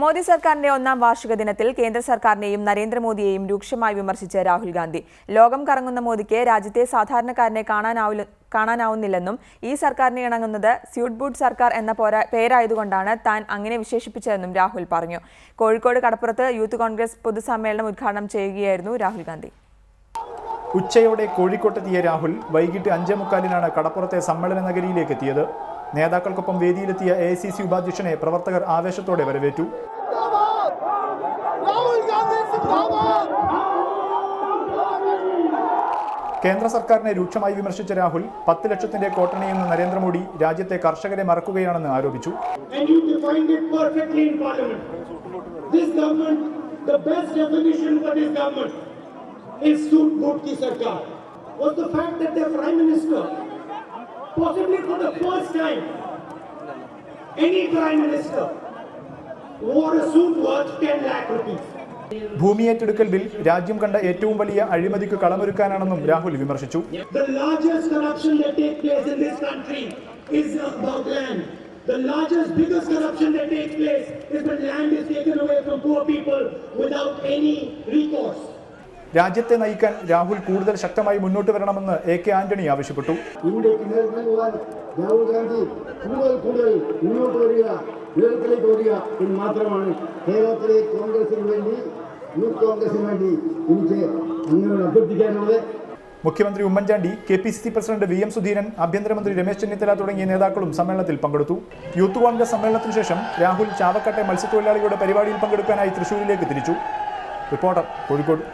മോദി സർക്കാരിന്റെ ഒന്നാം വാർഷിക ദിനത്തിൽ കേന്ദ്ര സർക്കാരിനെയും നരേന്ദ്രമോദിയെയും രൂക്ഷമായി വിമർശിച്ച രാഹുൽ ഗാന്ധി. ലോകം കറങ്ങുന്ന മോദിക്ക് രാജ്യത്തെ സാധാരണക്കാരനെ കാണാനാവില്ല കാണാനാവുന്നില്ലെന്നും ഈ സർക്കാരിനെ ഇണങ്ങുന്നത് സ്യൂട്ട് ബൂട്ട് സർക്കാർ എന്ന പോരാ പേരായതുകൊണ്ടാണ് താൻ അങ്ങനെ വിശേഷിപ്പിച്ചതെന്നും രാഹുൽ പറഞ്ഞു. കോഴിക്കോട് കടപ്പുറത്ത് യൂത്ത് കോൺഗ്രസ് പൊതുസമ്മേളനം ഉദ്ഘാടനം ചെയ്യുകയായിരുന്നു രാഹുൽ ഗാന്ധി. ഉച്ചയോടെ കോഴിക്കോട്ടെത്തിയ രാഹുൽ വൈകിട്ട് അഞ്ചേ മുക്കാലിനാണ് കടപ്പുറത്തെ സമ്മേളന നഗരിയിലേക്ക് എത്തിയത്. നേതാക്കൾക്കൊപ്പം വേദിയിലെത്തിയ എ ഉപാധ്യക്ഷനെ പ്രവർത്തകർ ആവേശത്തോടെ വരവേറ്റു. കേന്ദ്ര സർക്കാരിനെ രൂക്ഷമായി വിമർശിച്ച രാഹുൽ പത്ത് ലക്ഷത്തിന്റെ കോട്ടണിയെന്ന് നരേന്ദ്രമോദി രാജ്യത്തെ കർഷകരെ മറക്കുകയാണെന്ന് ആരോപിച്ചു. Is boot ki sarkar. The fact that prime minister possibly for the first time, any prime minister wore a suit worth 10 lakh rupees. ഭൂമി ഏറ്റെടുക്കൽ ബിൽ രാജ്യം കണ്ട ഏറ്റവും വലിയ അഴിമതിക്ക് കളമൊരുക്കാനാണെന്നും രാഹുൽ വിമർശിച്ചു The largest corruption that takes place in this country is about land. The largest, biggest corruption that takes place is when land is taken away from poor people without any recourse. രാജ്യത്തെ നയിക്കാൻ രാഹുൽ കൂടുതൽ ശക്തമായി മുന്നോട്ട് വരണമെന്ന് A K Antony ആവശ്യപ്പെട്ടു. ഇന്ത്യയ്ക്ക് നേതൃത്വം നൽകുവാൻ രാഹുൽ ഗാന്ധി കൂടുതൽ കൂടുതൽ മുന്നോട്ട് വരിക നേതൃത്വത്തിലേക്ക് വരിക എന്ന് മാത്രമാണ് കേരളത്തിലെ കോൺഗ്രസിന് വേണ്ടി യൂത്ത് കോൺഗ്രസിന് വേണ്ടി എനിക്ക് അങ്ങനെ അഭ്യർത്ഥിക്കാനുള്ളത്. മുഖ്യമന്ത്രി Oommen Chandy K P C C president V M Sudheeran ആഭ്യന്തരമന്ത്രി രമേശ് ചെന്നിത്തല തുടങ്ങിയ നേതാക്കളും സമ്മേളനത്തിൽ പങ്കെടുത്തു. യൂത്ത് കോൺഗ്രസ് സമ്മേളനത്തിന് ശേഷം രാഹുൽ ചാവക്കട്ടെ മത്സ്യത്തൊഴിലാളികളുടെ പരിപാടിയിൽ പങ്കെടുക്കാനായി തൃശൂരിലേക്ക് തിരിച്ചു. റിപ്പോർട്ടർ കോഴിക്കോട്.